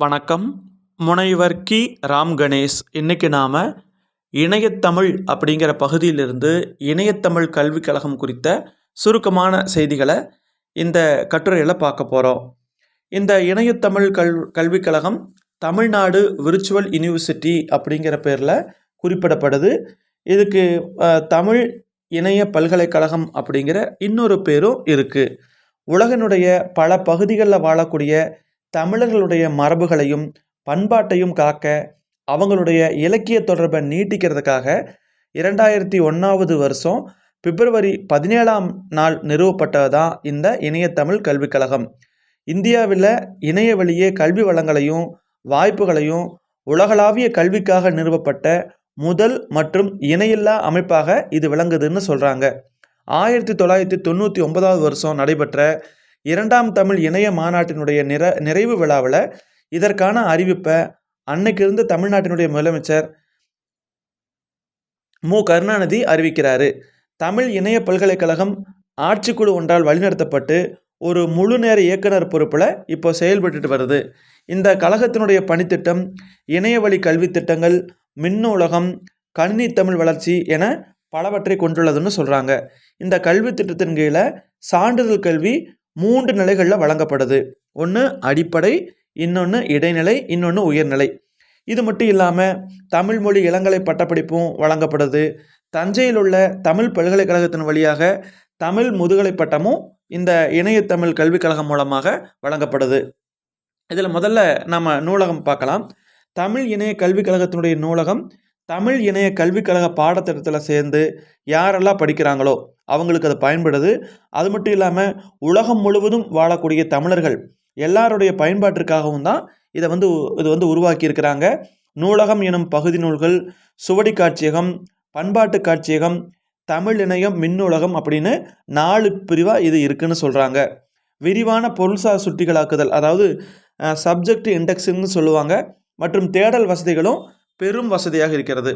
வணக்கம். முனைவர் கி. ராம் கணேஷ் இன்றைக்கி நாம் இணையத்தமிழ் அப்படிங்கிற பகுதியிலிருந்து இணையத்தமிழ் கல்விக் கழகம் குறித்த சுருக்கமான செய்திகளை இந்த கட்டுரையில் பார்க்க போகிறோம் இந்த இணையத்தமிழ் கல் கல்விக் கழகம் தமிழ்நாடு விர்ச்சுவல் யூனிவர்சிட்டி அப்படிங்கிற பேரில் குறிப்பிடப்படுது. இதுக்கு தமிழ் இணைய பல்கலைக்கழகம் அப்படிங்கிற இன்னொரு பேரும் இருக்குது உலகினுடைய பல பகுதிகளில் வாழக்கூடிய தமிழர்களுடைய மரபுகளையும் பண்பாட்டையும் காக்க அவங்களுடைய இலக்கிய தொடர்பை நீட்டிக்கிறதுக்காக இரண்டாயிரத்தி ஒன்றாவது வருஷம் பிப்ரவரி பதினேழாம் நாள் நிறுவப்பட்டது தான் இந்த இணையத்தமிழ் கல்விக் கழகம் இந்தியாவில் இணைய வழியே கல்வி வளங்களையும் வாய்ப்புகளையும் உலகளாவிய கல்விக்காக நிறுவப்பட்ட முதல் மற்றும் இணையில்லா அமைப்பாக இது விளங்குதுன்னு சொல்கிறாங்க ஆயிரத்தி தொள்ளாயிரத்தி தொண்ணூற்றி ஒன்பதாவது வருஷம் நடைபெற்ற இரண்டாம் தமிழ் இணைய மாநாட்டினுடைய நிற நிறைவு விழாவில் இதற்கான அறிவிப்பை அன்னைக்கு இருந்த தமிழ்நாட்டினுடைய முதலமைச்சர் மு. கருணாநிதி அறிவிக்கிறாரு. தமிழ் இணைய பல்கலைக்கழகம் ஆட்சிக்குழு ஒன்றால் வழிநடத்தப்பட்டு ஒரு முழு நேர இயக்குனர் பொறுப்பில் இப்போ செயல்பட்டுட்டு வருது. இந்த கழகத்தினுடைய பணித்திட்டம் இணையவழி கல்வி திட்டங்கள் மின்னூலகம் கணினி தமிழ் வளர்ச்சி என பலவற்றை கொண்டுள்ளதுன்னு சொல்கிறாங்க இந்த கல்வி திட்டத்தின் கீழே சான்றிதழ் கல்வி மூன்று நிலைகளில் வழங்கப்படுது. ஒன்று அடிப்படை இன்னொன்று இடைநிலை இன்னொன்று உயர்நிலை. இது மட்டும் இல்லாமல் தமிழ் மொழி இளங்கலை பட்டப்படிப்பும் வழங்கப்படுது. தஞ்சையில் உள்ள தமிழ் பல்கலைக்கழகத்தின் வழியாக தமிழ் முதுகலை பட்டமும் இந்த இணையத்தமிழ் கல்விக் கழகம் மூலமாக வழங்கப்படுது. இதில் முதல்ல நம்ம நூலகம் பார்க்கலாம். தமிழ் இணைய கல்விக் கழகத்தினுடைய நூலகம் தமிழ் இணைய கல்விக்கழக பாடத்திட்டத்தில் சேர்ந்து யாரெல்லாம் படிக்கிறாங்களோ அவங்களுக்கு அது பயன்படுது. அது மட்டும் இல்லாமல் உலகம் முழுவதும் வாழக்கூடிய தமிழர்கள் எல்லாருடைய பயன்பாட்டிற்காகவும் தான் இதை வந்து இது வந்து உருவாக்கியிருக்கிறாங்க. நூலகம் எனும் பகுதி நூல்கள் சுவடி காட்சியகம் பண்பாட்டு காட்சியகம் தமிழ் இணையம் மின்னூலகம் அப்படின்னு நாலு பிரிவாக இது இருக்குன்னு சொல்கிறாங்க விரிவான பொருள்சார் சுட்டிகளாக்குதல் அதாவது சப்ஜெக்ட் இண்டெக்ஸுன்னு சொல்லுவாங்க. மற்றும் தேடல் வசதிகளும் பெரும் வசதியாக இருக்கிறது.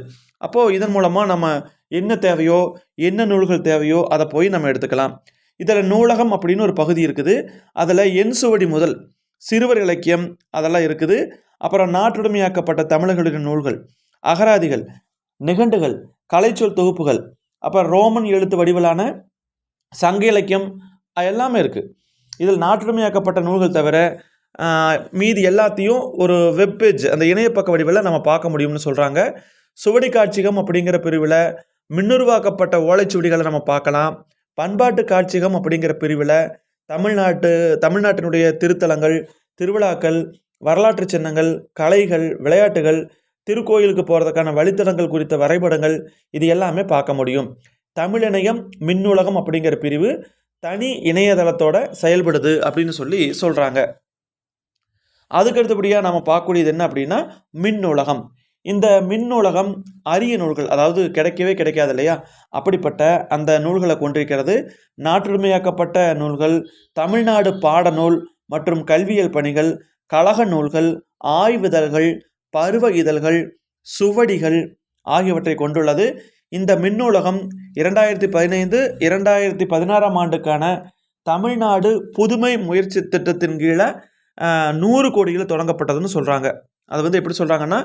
அப்போது இதன் மூலமாக நம்ம என்ன தேவையோ என்ன நூல்கள் தேவையோ அதை போய் நம்ம எடுத்துக்கலாம். இதில் நூலகம் அப்படின்னு ஒரு பகுதி இருக்குது. அதில் எண் சுவடி முதல் சிறுவர் இலக்கியம் அதெல்லாம் இருக்குது. அப்புறம் நாட்டுடைமையாக்கப்பட்ட தமிழர்களின் நூல்கள் அகராதிகள் நிகண்டுகள் கலைச்சொல் தொகுப்புகள் அப்புறம் ரோமன் எழுத்து வடிவிலான சங்க இலக்கியம் எல்லாமே இருக்குது இதில் நாட்டுடைமையாக்கப்பட்ட நூல்கள் தவிர மீதி எல்லாத்தையும் ஒரு வெப்பேஜ் அந்த இணையப்பக்க வடிவில் நம்ம பார்க்க முடியும்னு சொல்கிறாங்க சுவடி காட்சிகம் அப்படிங்கிற பிரிவில் மின்னுருவாக்கப்பட்ட ஓலைச்சுவடிகளை நம்ம பார்க்கலாம். பண்பாட்டு காட்சிகம் அப்படிங்கிற பிரிவில் தமிழ்நாட்டு தமிழ்நாட்டினுடைய திருத்தலங்கள் திருவிழாக்கள் வரலாற்று சின்னங்கள் கலைகள் விளையாட்டுகள் திருக்கோயிலுக்கு போகிறதுக்கான வழித்தடங்கள் குறித்த வரைபடங்கள் இது எல்லாமே பார்க்க முடியும். தமிழிணையம் மின்னுலகம் மின்னூலகம் அப்படிங்கிற பிரிவு தனி இணையதளத்தோட செயல்படுது அப்படின்னு சொல்லி சொல்கிறாங்க அதுக்கு அடுத்தபடியாக நம்ம பார்க்கக்கூடியது என்ன அப்படின்னா மின் நூலகம் இந்த மின் உலகம் அரிய நூல்கள் அதாவது கிடைக்கவே கிடைக்காது இல்லையா? அப்படிப்பட்ட அந்த நூல்களை கொண்டிருக்கிறது. நாட்டுரிமையாக்கப்பட்ட நூல்கள் தமிழ்நாடு பாடநூல் மற்றும் கல்வியியல் பணிகள் கழக நூல்கள் ஆய்விதழ்கள் பருவ இதழ்கள் சுவடிகள் ஆகியவற்றை கொண்டுள்ளது. இந்த மின்னூலகம் இரண்டாயிரத்தி பதினைந்து இரண்டாயிரத்தி பதினாறாம் ஆண்டுக்கான தமிழ்நாடு புதுமை முயற்சி திட்டத்தின் கீழே நூறு கோடியில் தொடங்கப்பட்டதுன்னு சொல்கிறாங்க அது வந்து எப்படி சொல்கிறாங்கன்னா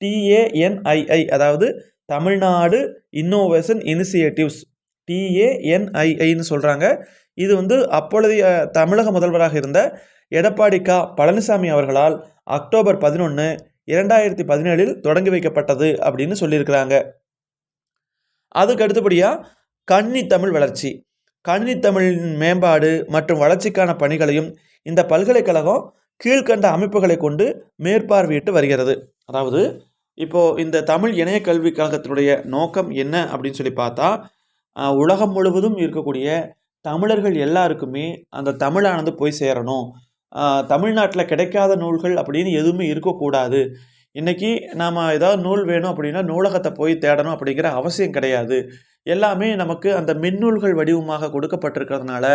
டிஏஎன்ஐஐ அதாவது தமிழ்நாடு இன்னோவேஷன் இனிஷியேட்டிவ்ஸ் டிஏஎன்ஐஐன்னு சொல்கிறாங்க இது வந்து அப்பொழுதைய தமிழக முதல்வராக இருந்த எடப்பாடி கா. பழனிசாமி அவர்களால் அக்டோபர் பதினொன்று இரண்டாயிரத்தி பதினேழில் தொடங்கி வைக்கப்பட்டது அப்படின்னு சொல்லியிருக்கிறாங்க. அதுக்கு அடுத்தபடியாக கன்னி தமிழ் வளர்ச்சி. கணினி தமிழின் மேம்பாடு மற்றும் வளர்ச்சிக்கான பணிகளையும் இந்த பல்கலைக்கழகம் கீழ்க்கண்ட அமைப்புகளை கொண்டு மேற்பார்வையிட்டு வருகிறது. அதாவது இப்போது இந்த தமிழ் இணைய கல்விக் கழகத்தினுடைய நோக்கம் என்ன அப்படின்னு சொல்லி பார்த்தா உலகம் முழுவதும் இருக்கக்கூடிய தமிழர்கள் எல்லாருக்குமே அந்த தமிழானது போய் சேரணும். தமிழ்நாட்டில் கிடைக்காத நூல்கள் அப்படின்னு எதுவுமே இருக்கக்கூடாது. இன்றைக்கி நாம் ஏதாவது நூல் வேணும் அப்படின்னா நூலகத்தை போய் தேடணும் அப்படிங்கிற அவசியம் கிடையாது. எல்லாமே நமக்கு அந்த மின்னூல்கள் வடிவமாக கொடுக்கப்பட்டிருக்கிறதுனால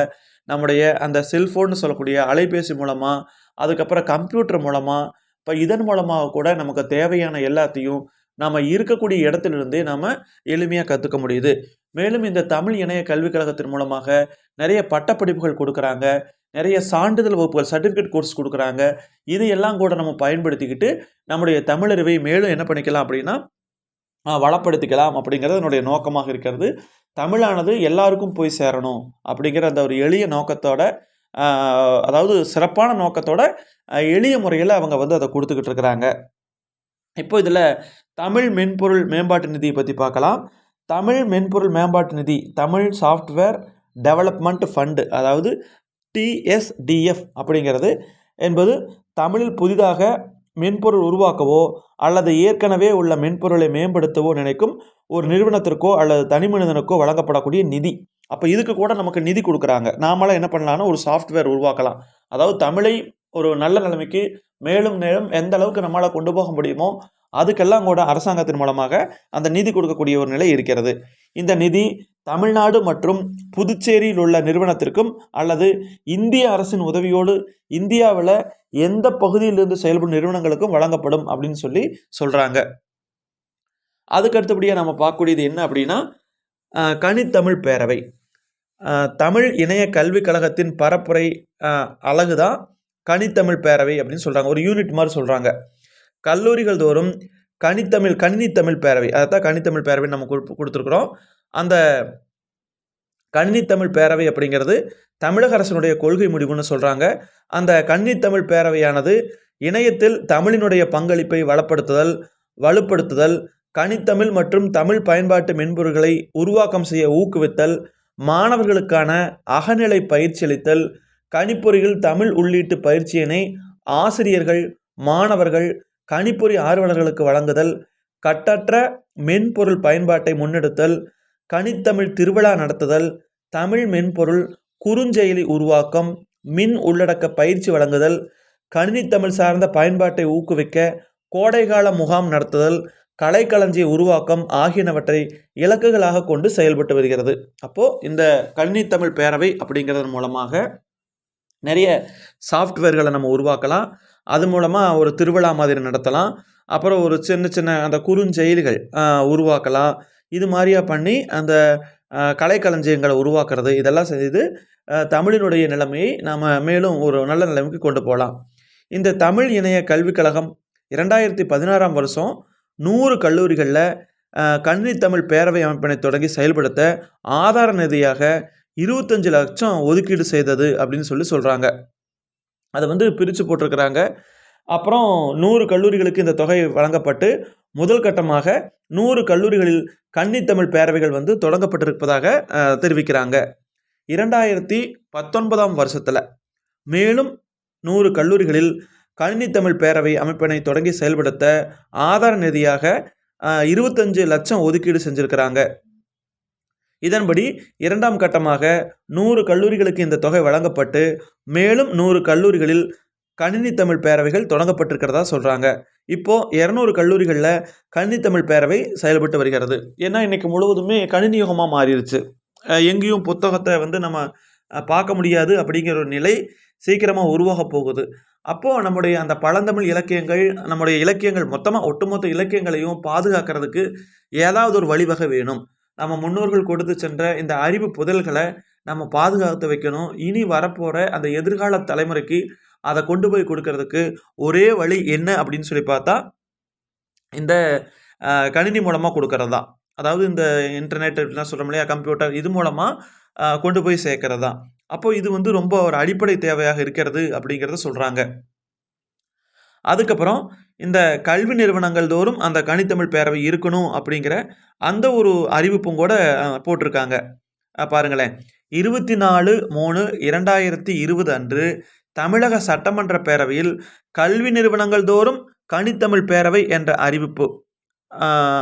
நம்முடைய அந்த செல்ஃபோன்னு சொல்லக்கூடிய அலைபேசி மூலமாக அதுக்கப்புறம் கம்ப்யூட்டர் மூலமாக இப்போ இதன் மூலமாக கூட நமக்கு தேவையான எல்லாத்தையும் நாம் இருக்கக்கூடிய இடத்துலிருந்தே நாம் எளிமையாக கற்றுக்க முடியுது. மேலும் இந்த தமிழ் இணைய கல்விக் கழகத்தின் மூலமாக நிறைய பட்டப்படிப்புகள் கொடுக்குறாங்க. நிறைய சான்றிதழ் வகுப்புகள் சர்டிஃபிகேட் கோர்ஸ் கொடுக்குறாங்க. இது எல்லாம் கூட நம்ம பயன்படுத்திக்கிட்டு நம்முடைய தமிழறிவை மேலும் என்ன பண்ணிக்கலாம் அப்படின்னா வளப்படுத்திக்கலாம் அப்படிங்கிறது என்னுடைய நோக்கமாக இருக்கிறது. தமிழானது எல்லாருக்கும் போய் சேரணும் அப்படிங்கிற அந்த ஒரு எளிய நோக்கத்தோட அதாவது சிறப்பான நோக்கத்தோட எளிய முறையில் அவங்க வந்து அதை கொடுத்துக்கிட்டு இருக்கிறாங்க. இப்போ இதில் தமிழ் மென்பொருள் மேம்பாட்டு நிதியை பற்றி பார்க்கலாம். தமிழ் மென்பொருள் மேம்பாட்டு நிதி தமிழ் சாஃப்ட்வேர் டெவலப்மெண்ட் ஃபண்டு அதாவது டிஎஸ்டிஎஃப் அப்படிங்கிறது என்பது தமிழில் புதிதாக மென்பொருள் உருவாக்கவோ அல்லது ஏற்கனவே உள்ள மென்பொருளை மேம்படுத்தவோ நினைக்கும் ஒரு நிறுவனத்திற்கோ அல்லது தனி மனிதனுக்கோ வழங்கப்படக்கூடிய நிதி. அப்போ இதுக்கு கூட நமக்கு நிதி கொடுக்குறாங்க. நாமெல்லாம் என்ன பண்ணலாம்னா ஒரு சாஃப்ட்வேர் உருவாக்கலாம். அதாவது தமிழை ஒரு நல்ல நிலைமைக்கு மேலும் மேலும் எந்த அளவுக்கு நம்மளால் கொண்டு போக முடியுமோ அதுக்கெல்லாம் கூட அரசாங்கத்தின் மூலமாக அந்த நிதி கொடுக்கக்கூடிய ஒரு நிலை இருக்கிறது. இந்த நிதி தமிழ்நாடு மற்றும் புதுச்சேரியில் உள்ள நிறுவனத்திற்கும் அல்லது இந்திய அரசின் உதவியோடு இந்தியாவில் எந்த பகுதியிலிருந்து செயல்படும் நிறுவனங்களுக்கும் வழங்கப்படும் அப்படின்னு சொல்லி சொல்கிறாங்க அதுக்கு அடுத்தபடியாக நம்ம பார்க்கக்கூடியது என்ன அப்படின்னா கனித்தமிழ் பேரவை. தமிழ் இணைய கல்விக் கழகத்தின் பரப்புரை அழகு தான் கனித்தமிழ் பேரவை அப்படின்னு சொல்கிறாங்க ஒரு யூனிட் மாதிரி சொல்கிறாங்க கல்லூரிகள் தோறும் கனித்தமிழ் கன்னித்தமிழ் பேரவை. அதைத்தான் கனித்தமிழ் பேரவை நம்ம கொடுத்துருக்குறோம். அந்த கணினித்தமிழ் பேரவை அப்படிங்கிறது தமிழக அரசினுடைய கொள்கை முடிவுன்னு சொல்கிறாங்க அந்த கணினித்தமிழ் பேரவையானது இணையத்தில் தமிழினுடைய பங்களிப்பை வளப்படுத்துதல் வலுப்படுத்துதல் கனித்தமிழ் மற்றும் தமிழ் பயன்பாட்டு மென்பொருள்களை உருவாக்கம் செய்ய ஊக்குவித்தல் மாணவர்களுக்கான அகநிலை பயிற்சி அளித்தல் கணிப்பொறியில் தமிழ் உள்ளீட்டு பயிற்சியினை ஆசிரியர்கள் மாணவர்கள் கணிப்பொறி ஆர்வலர்களுக்கு வழங்குதல் கட்டற்ற மென்பொருள் பயன்பாட்டை முன்னெடுத்தல் கனித்தமிழ் திருவிழா நடத்துதல் தமிழ் மென்பொருள் குறுஞ்செயலி உருவாக்கம் மின் உள்ளடக்க பயிற்சி வழங்குதல் கணினித்தமிழ் சார்ந்த பயன்பாட்டை ஊக்குவிக்க கோடைகால முகாம் நடத்துதல் கலைக்களஞ்சிய உருவாக்கம் ஆகியனவற்றை இலக்குகளாக கொண்டு செயல்பட்டு வருகிறது. அப்போது இந்த கணினித்தமிழ் பேரவை அப்படிங்கிறதன் மூலமாக நிறைய சாஃப்ட்வேர்களை நம்ம உருவாக்கலாம். அது மூலமாக ஒரு திருவிழா மாதிரி நடத்தலாம். அப்புறம் ஒரு சின்ன சின்ன அந்த குறுஞ்செயல்கள் உருவாக்கலாம். இது மாதிரியா பண்ணி அந்த கலைக்களஞ்சியங்களை உருவாக்குறது இதெல்லாம் செய்து தமிழினுடைய நிலைமையை நாம் மேலும் ஒரு நல்ல நிலைமைக்கு கொண்டு போகலாம். இந்த தமிழ் இணைய கல்விக் கழகம் இரண்டாயிரத்தி பதினாறாம் வருஷம் நூறு கல்லூரிகளில் கணினி தமிழ் பேரவை அமைப்பினை தொடங்கி செயல்படுத்த ஆதார நிதியாக இருபத்தஞ்சு லட்சம் ஒதுக்கீடு செய்தது அப்படின்னு சொல்லி சொல்கிறாங்க அதை வந்து பிரித்து போட்டிருக்கிறாங்க. அப்புறம் நூறு கல்லூரிகளுக்கு இந்த தொகை வழங்கப்பட்டு முதல் கட்டமாக நூறு கல்லூரிகளில் கன்னித்தமிழ் பேரவைகள் வந்து தொடங்கப்பட்டிருப்பதாக தெரிவிக்கிறாங்க. இரண்டாயிரத்தி பத்தொன்பதாம் வருஷத்தில் மேலும் நூறு கல்லூரிகளில் கணினித்தமிழ் பேரவை அமைப்பினை தொடங்கி செயல்படுத்த ஆதார நிதியாக இருபத்தஞ்சு லட்சம் ஒதுக்கீடு செஞ்சுருக்கிறாங்க. இதன்படி இரண்டாம் கட்டமாக நூறு கல்லூரிகளுக்கு இந்த தொகை வழங்கப்பட்டு மேலும் நூறு கல்லூரிகளில் கணினி தமிழ் பேரவைகள் தொடங்கப்பட்டிருக்கிறதா சொல்கிறாங்க இப்போது இரநூறு கல்லூரிகளில் கணினி தமிழ் பேரவை செயல்பட்டு வருகிறது. ஏன்னா இன்றைக்கி முழுவதுமே கணினி யுகமாக மாறிடுச்சு எங்கேயும் புத்தகத்தை வந்து நம்ம பார்க்க முடியாது அப்படிங்கிற ஒரு நிலை சீக்கிரமாக உருவாக போகுது. அப்போது நம்முடைய அந்த பழந்தமிழ் இலக்கியங்கள் நம்முடைய இலக்கியங்கள் மொத்தமாக ஒட்டுமொத்த இலக்கியங்களையும் பாதுகாக்கிறதுக்கு ஏதாவது ஒரு வழிவகை வேணும். நம்ம முன்னோர்கள் கொடுத்து சென்ற இந்த அறிவு புதல்களை நம்ம பாதுகாத்து வைக்கணும். இனி வரப்போகிற அந்த எதிர்கால தலைமுறைக்கு அதை கொண்டு போய் கொடுக்கறதுக்கு ஒரே வழி என்ன அப்படின்னு சொல்லி பார்த்தா இந்த கணினி மூலமாக கொடுக்கறது. தான் அதாவது இந்த இன்டர்நெட் அப்படிலாம் சொல்கிறோம் இல்லையா கம்ப்யூட்டர் இது மூலமாக கொண்டு போய் சேர்க்கறது. தான் அப்போது இது வந்து ரொம்ப ஒரு அடிப்படை தேவையாக இருக்கிறது அப்படிங்கிறத சொல்கிறாங்க அதுக்கப்புறம் இந்த கல்வி நிறுவனங்கள் தோறும் அந்த கனித்தமிழ் பேரவை இருக்கணும் அப்படிங்கிற அந்த ஒரு அறிவிப்பும் கூட போட்டிருக்காங்க. பாருங்களேன். இருபத்தி நாலு மூணு இரண்டாயிரத்தி இருபது அன்று தமிழக சட்டமன்ற பேரவையில் கல்வி நிறுவனங்கள் தோறும் கனித்தமிழ் பேரவை என்ற அறிவிப்பு.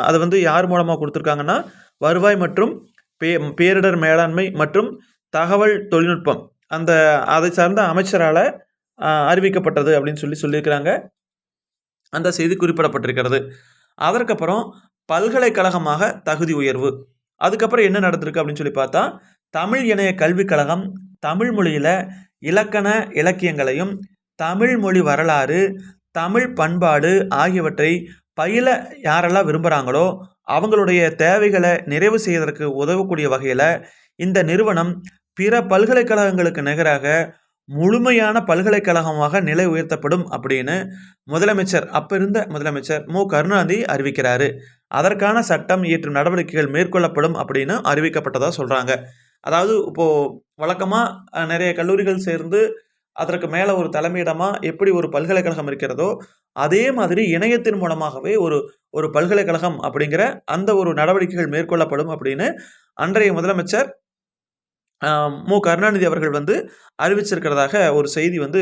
அது வந்து யார் மூலமாக கொடுத்துருக்காங்கன்னா வருவாய் மற்றும் பே பேரிடர் மேலாண்மை மற்றும் தகவல் தொழில்நுட்பம். அந்த அதை சார்ந்த அமைச்சரால் அறிவிக்கப்பட்டது அப்படின்னு சொல்லி சொல்லியிருக்கிறாங்க. அந்த செய்தி குறிப்பிடப்பட்டிருக்கிறது. அதற்கப்புறம் பல்கலைக்கழகமாக தகுதி உயர்வு. அதுக்கப்புறம் என்ன நடந்திருக்கு அப்படின்னு சொல்லி பார்த்தா தமிழ் இணைய கல்விக் கழகம் தமிழ் மொழியில் இலக்கண இலக்கியங்களையும் தமிழ் மொழி வரலாறு தமிழ் பண்பாடு ஆகியவற்றை பயில யாரெல்லாம் விரும்புகிறாங்களோ அவங்களுடைய தேவைகளை நிறைவு செய்வதற்கு உதவக்கூடிய வகையில் இந்த நிறுவனம் பிற பல்கலைக்கழகங்களுக்கு நிகராக முழுமையான பல்கலைக்கழகமாக நிலை உயர்த்தப்படும் அப்படின்னு முதலமைச்சர் அப்போ இருந்த முதலமைச்சர் மு. கருணாநிதி அறிவிக்கிறாரு. அதற்கான சட்டம் இயற்றும் நடவடிக்கைகள் மேற்கொள்ளப்படும் அப்படின்னு அறிவிக்கப்பட்டதாக சொல்கிறாங்க அதாவது இப்போது வழக்கமாக நிறைய கல்லூரிகள் சேர்ந்து அதற்கு மேலே ஒரு தலைமையிடமாக எப்படி ஒரு பல்கலைக்கழகம் இருக்கிறதோ அதே மாதிரி இணையத்தின் மூலமாகவே ஒரு ஒரு பல்கலைக்கழகம் அப்படிங்கிற அந்த ஒரு நடவடிக்கைகள் மேற்கொள்ளப்படும் அப்படின்னு அன்றைய முதலமைச்சர் மு. கருணாநிதி அவர்கள் வந்து அறிவிச்சிருக்கிறதாக ஒரு செய்தி வந்து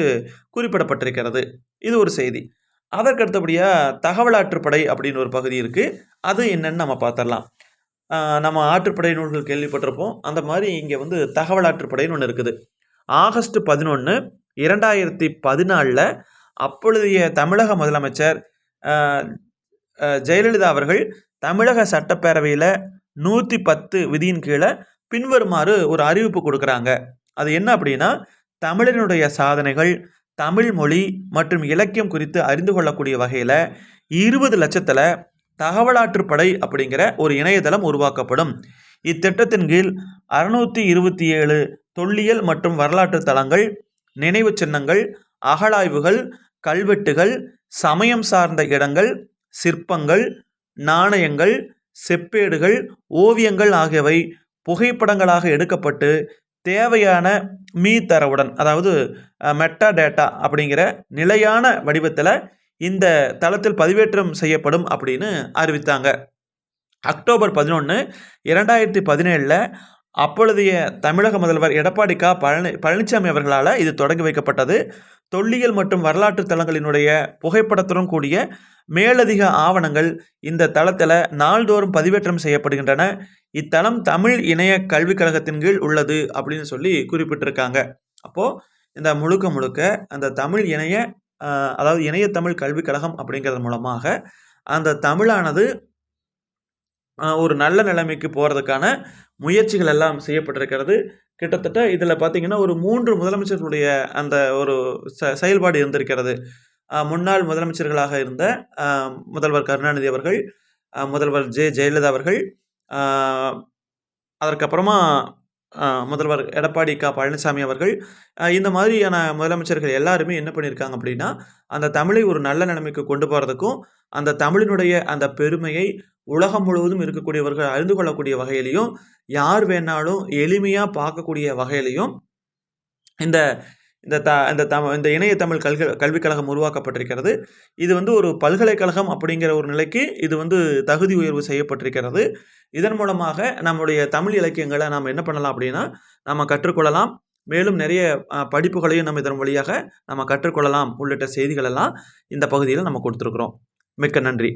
குறிப்பிடப்பட்டிருக்கிறது. இது ஒரு செய்தி. அதற்கு அடுத்தபடியாக அப்படின்னு ஒரு பகுதி இருக்குது அது என்னன்னு நம்ம பார்த்துடலாம் நம்ம ஆற்றுப்படை நூல்கள் கேள்விப்பட்டிருப்போம். அந்த மாதிரி இங்கே வந்து தகவலாற்றுப்படைன்னு ஒன்று இருக்குது. ஆகஸ்ட் பதினொன்று இரண்டாயிரத்தி பதினாலில் அப்பொழுதைய தமிழக முதலமைச்சர் ஜெயலலிதா அவர்கள் தமிழக சட்டப்பேரவையில் நூற்றி பத்து விதியின் கீழே பின்வருமாறு ஒரு அறிவிப்பு கொடுக்குறாங்க. அது என்ன அப்படின்னா தமிழனுடைய சாதனைகள் தமிழ் மொழி மற்றும் இலக்கியம் குறித்து அறிந்து கொள்ளக்கூடிய வகையில் இருபது லட்சத்தில் தகவலாற்றுப்படை அப்படிங்கிற ஒரு இணையதளம் உருவாக்கப்படும். இத்திட்டத்தின் கீழ் அறுநூற்றி இருபத்தி ஏழு தொல்லியல் மற்றும் வரலாற்று தளங்கள் நினைவுச் சின்னங்கள் அகழாய்வுகள் கல்வெட்டுகள் சமயம் சார்ந்த இடங்கள் சிற்பங்கள் நாணயங்கள் செப்பேடுகள் ஓவியங்கள் ஆகியவை புகைப்படங்களாக எடுக்கப்பட்டு தேவையான மீ தரவுடன் அதாவது மெட்டா டேட்டா அப்படிங்கிற நிலையான வடிவத்தில் இந்த தளத்தில் பதிவேற்றம் செய்யப்படும் அப்படின்னு அறிவித்தாங்க. அக்டோபர் பதினொன்று இரண்டாயிரத்தி பதினேழில் அப்பொழுதைய தமிழக முதல்வர் எடப்பாடி க. பழனி பழனிசாமி அவர்களால் இது தொடங்கி வைக்கப்பட்டது. தொல்லியல் மற்றும் வரலாற்று தளங்களினுடைய புகைப்படத்துடன் கூடிய மேலதிக ஆவணங்கள் இந்த தளத்தில் நாள்தோறும் பதிவேற்றம் செய்யப்படுகின்றன. இத்தளம் தமிழ் இணைய கல்விக் கழகத்தின் கீழ் உள்ளது அப்படின்னு சொல்லி குறிப்பிட்டிருக்காங்க. அப்போது இந்த முழுக்க முழுக்க அந்த தமிழ் இணைய அதாவது இணைய தமிழ் கல்விக் கழகம் அப்படிங்கிறது மூலமாக அந்த தமிழானது ஒரு நல்ல நிலைமைக்கு போகிறதுக்கான முயற்சிகள் எல்லாம் செய்யப்பட்டிருக்கிறது. கிட்டத்தட்ட இதில் பார்த்தீங்கன்னா ஒரு மூன்று முதலமைச்சர்களுடைய அந்த ஒரு ச செயல்பாடு இருந்திருக்கிறது. முன்னாள் முதலமைச்சர்களாக இருந்த முதல்வர் கருணாநிதி அவர்கள் முதல்வர் ஜெ. ஜெயலலிதா அவர்கள் அதற்கப்புறமா முதல்வர் எடப்பாடி க. பழனிசாமி அவர்கள் இந்த மாதிரியான முதலமைச்சர்கள் எல்லாருமே என்ன பண்ணியிருக்காங்க அப்படின்னா அந்த தமிழை ஒரு நல்ல நிலைமைக்கு கொண்டு போகிறதுக்கும் அந்த தமிழினுடைய அந்த பெருமையை உலகம் முழுவதும் இருக்கக்கூடியவர்கள் அறிந்து கொள்ளக்கூடிய வகையிலையும் யார் வேணாலும் எளிமையாக பார்க்கக்கூடிய வகையிலையும் இந்த இந்த த இந்த தம இந்த இணைய தமிழ் கல்க கல்விக் கழகம் உருவாக்கப்பட்டிருக்கிறது. இது வந்து ஒரு பல்கலைக்கழகம் அப்படிங்கிற ஒரு நிலைக்கு இது வந்து தகுதி உயர்வு செய்யப்பட்டிருக்கிறது. இதன் மூலமாக நம்முடைய தமிழ் இலக்கியங்களை நாம் என்ன பண்ணலாம் அப்படின்னா நம்ம கற்றுக்கொள்ளலாம். மேலும் நிறைய படிப்புகளையும் நம்ம இதன் வழியாக நம்ம கற்றுக்கொள்ளலாம். உள்ளிட்ட செய்திகளெல்லாம் இந்த பகுதியில் நம்ம கொடுத்துருக்குறோம். மிக்க நன்றி.